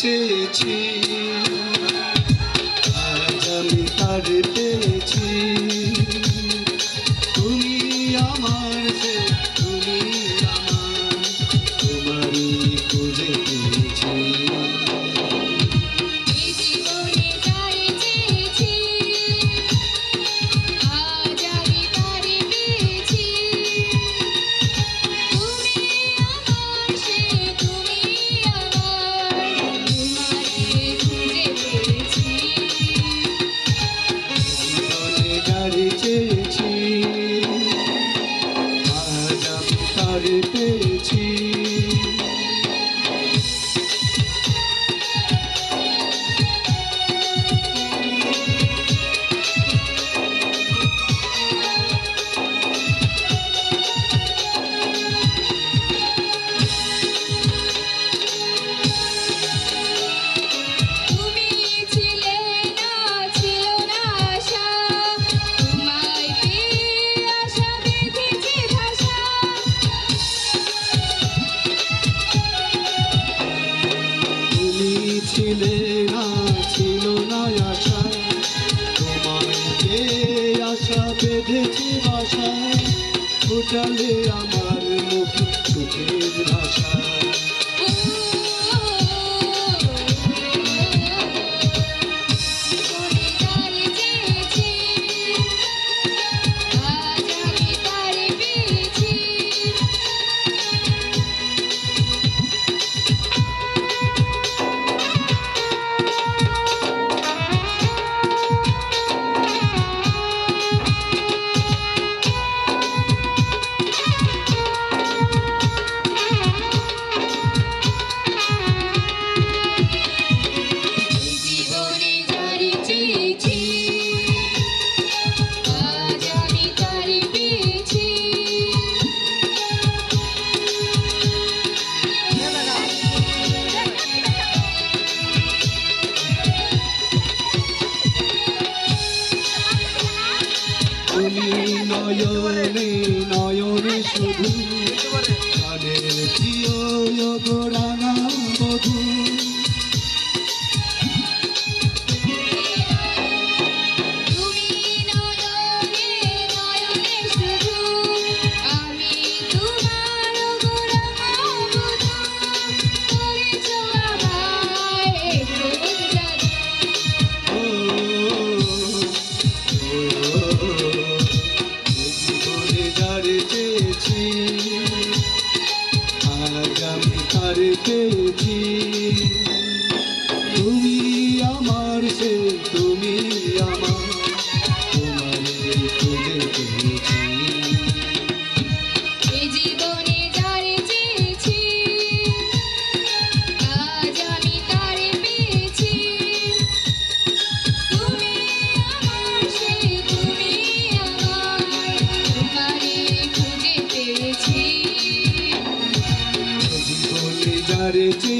চেয়েছি। ভাষায় ফুটালে আমার মুখ সুখের ভাষায়। নয়নে নয়নে শুধু। প্রাণের প্রিয় গোড়া নাম বধূ Thank you. Hare Krishna.